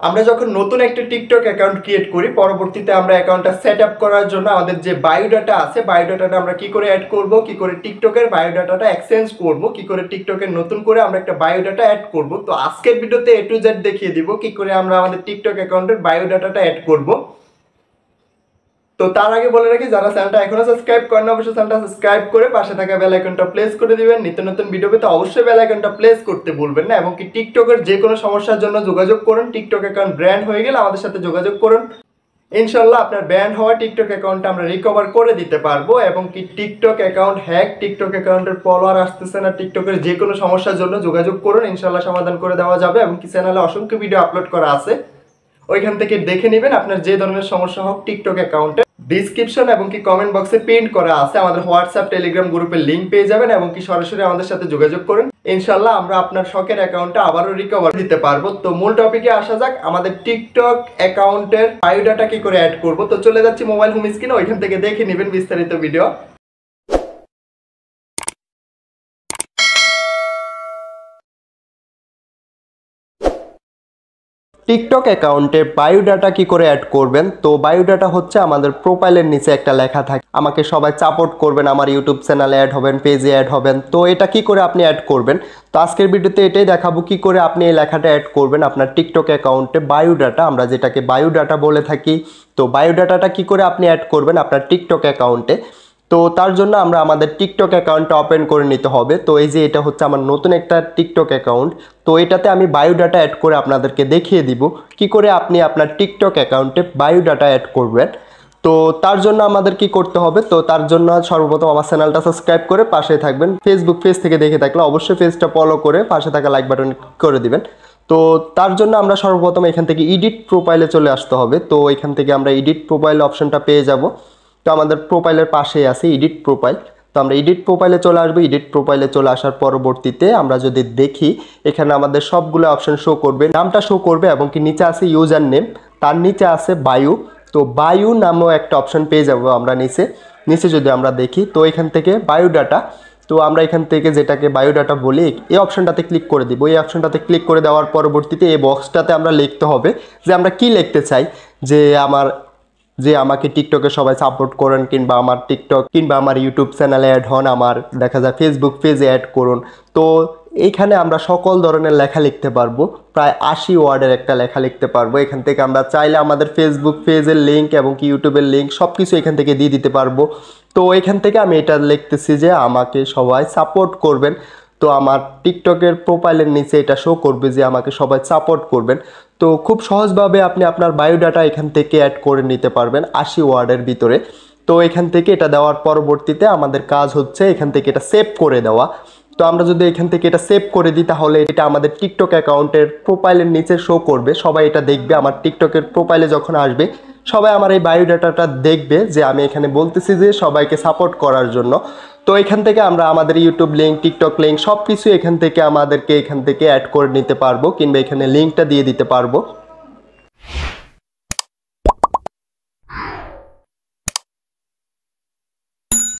আমরা যখন নতুন একটা টিকটক অ্যাকাউন্ট ক্রিয়েট করি, পরবর্তীতে আমরা অ্যাকাউন্টটা সেট আপ করার জন্য আমাদের যে বায়োডাটা আছে বায়োডাটাটা আমরা কি করে অ্যাড করব, কি করে টিকটকের বায়োডাটাটা এক্সচেঞ্জ করব, কি করে টিকটকের নতুন করে আমরা একটা বায়োডাটা অ্যাড করব। তো আজকের ভিডিওতে এ টু জেড দেখিয়ে দিব, কি করে আমরা আমাদের টিকটক অ্যাকাউন্টের বায়োডাটাটা অ্যাড করব। তো তার আগে বলে রাখি, যারা চ্যানেলটা এখনও সাবস্ক্রাইব করেন অবশ্যই চ্যানেলটা সাবস্ক্রাইব করে পাশে থাকা বেল আইকনটা প্লেস করে দিবেন। নিত্য নতুন ভিডিও পেতে অবশ্যই বেল আইকনটা প্লেস করতে ভুলবেন না এবং কি টিকটকের যে কোনো সমস্যার জন্য যোগাযোগ করুন। টিকটক অ্যাকাউন্ট ব্র্যান্ড হয়ে গেলে আমাদের সাথে যোগাযোগ করুন। ইনশাল্লাহ আপনার ব্যান্ড হওয়া টিকটক অ্যাকাউন্টটা আমরা রিকভার করে দিতে পারব এবং কি টিকটক অ্যাকাউন্ট হ্যাক টিকটক অ্যাকাউন্টের ফলোয়ার আসতেছে না টিকটকের যে কোনো সমস্যার জন্য যোগাযোগ করুন। ইনশাল্লাহ সমাধান করে দেওয়া যাবে এবং কি চ্যানেলে অসংখ্য ভিডিও আপলোড করা আছে। ওইখান থেকে দেখে নেবেন আপনার যে ধরনের সমস্যা হোক টিকটক অ্যাকাউন্টে ডিসক্রিপশন এবং কি কমেন্ট বক্সে পেন্ট করা আছে। আমাদের হোয়াটসঅ্যাপ টেলিগ্রাম গ্রুপের লিঙ্ক পেয়ে যাবেন এবং কি সরাসরি আমাদের সাথে যোগাযোগ করুন। ইনশাল্লাহ আমরা আপনার শখের অ্যাকাউন্টটা আবারও রিকভার দিতে পারব। তো মূল টপিকে আসা যাক, আমাদের টিকটক অ্যাকাউন্টের বায়োডাটা কি করে অ্যাড করব। তো চলে যাচ্ছি মোবাইল হোম স্ক্রিনে ওইখান থেকে দেখে নেবেন বিস্তারিত ভিডিও টিকটক অ্যাকাউন্টে বায়োডাটা কি করে অ্যাড করবেন? তো বায়োডাটা হচ্ছে আমাদের প্রোফাইলের নিচে একটা লেখা থাকে। আমাকে সবাই সাপোর্ট করবেন, আমার ইউটিউব চ্যানেলে অ্যাড হবেন, পেজে অ্যাড হবেন। তো এটা কি করে আপনি অ্যাড করবেন? তো আজকের ভিডিওতে এটাই দেখাবো কি করে আপনি এই লেখাটা অ্যাড করবেন আপনার টিকটক অ্যাকাউন্টে বায়োডাটা। আমরা যেটাকে বায়োডাটা বলে থাকি, তো বায়োডাটাটা কি করে আপনি অ্যাড করবেন আপনার টিকটক অ্যাকাউন্টে? তো তার জন্য আমরা আমাদের টিকটক অ্যাকাউন্টটা ওপেন করে নিতে হবে। তো এই যে এটা হচ্ছে আমার নতুন একটা টিকটক অ্যাকাউন্ট তো এটাতে আমি বায়োডাটা অ্যাড করে আপনাদেরকে দেখিয়ে দিব। কি করে আপনি আপনার টিকটক অ্যাকাউন্টে বায়োডাটা অ্যাড করবেন। তো তার জন্য আমাদের কি করতে হবে? তো তার জন্য সর্বপ্রথম আমার চ্যানেলটা সাবস্ক্রাইব করে পাশে থাকবেন। ফেসবুক পেজ থেকে দেখে থাকলে অবশ্যই পেজটা ফলো করে পাশে থাকা লাইক বাটন করে দিবেন। তো তার জন্য আমরা সর্বপ্রথম এখান থেকে এডিট প্রোফাইলে চলে আসতে হবে। তো এখান থেকে আমরা এডিট প্রোফাইল অপশনটা পেয়ে যাব। তো আমাদের প্রোফাইলের পাশেই আছে এডিট প্রোফাইল তো আমরা এডিট প্রোফাইলে চলে আসব। এডিট প্রোফাইলে চলে আসার পরবর্তীতে আমরা যদি দেখি, এখানে আমাদের সবগুলো অপশন শো করবে। নামটা শো করবে এবং কি নিচে আছে ইউজার নেম তার নিচে আছে বায়ু তো বায়ু নামেও একটা অপশন পেয়ে যাব আমরা নিচে। নিচে যদি আমরা দেখি, তো এখান থেকে বায়োডাটা তো আমরা এখান থেকে যেটাকে বায়োডাটা বলি, এই অপশনটাতে ক্লিক করে দিব। এই অপশনটাতে ক্লিক করে দেওয়ার পরবর্তীতে এই বক্সটাতে আমরা লিখতে হবে যে আমরা কি লিখতে চাই? যে আমার যে আমাকে টিকটকে সবাই সাপোর্ট করেন কিংবা আমার টিকটক কিংবা আমার ইউটিউব চ্যানেলে অ্যাড হন, আমার দেখা যায় ফেসবুক পেজে অ্যাড করুন। তো এইখানে আমরা সকল ধরনের লেখা লিখতে পারব। প্রায় আশি ওয়ার্ডের একটা লেখা লিখতে পারব। এখান থেকে আমরা চাইলে আমাদের ফেসবুক পেজের লিঙ্ক এবং কি ইউটিউবের লিঙ্ক সব কিছু এখান থেকে দিয়ে দিতে পারব। তো এখান থেকে আমি এটা লিখতেছি যে আমাকে সবাই সাপোর্ট করবেন। তো আমার টিকটকের প্রোফাইলের নিচে এটা শো করবে যে আমাকে সবাই সাপোর্ট করবেন। তো খুব সহজভাবে আপনি আপনার বায়োডাটা এখান থেকে অ্যাড করে নিতে পারবেন আশি ওয়ার্ডের ভিতরে। তো এখান থেকে এটা দেওয়ার পরবর্তীতে আমাদের কাজ হচ্ছে এখান থেকে এটা সেভ করে দেওয়া। তো আমরা যদি এখান থেকে এটা সেভ করে দিই তাহলে এটা আমাদের টিকটক অ্যাকাউন্টের প্রোফাইলের নিচে শো করবে। সবাই এটা দেখবে, আমার টিকটকের প্রোফাইলে যখন আসবে, সবাই আমার এই বায়োডাটাটা দেখবে যে আমি এখানে বলতেছি যে সবাইকে সাপোর্ট করার জন্য। তো এখান থেকে আমরা আমাদের ইউটিউব লিঙ্ক টিকটক লিঙ্ক সব কিছু এখান থেকে আমাদেরকে এখান থেকে অ্যাড করে নিতে পারব কিংবা এখানে লিঙ্কটা দিয়ে দিতে পারব।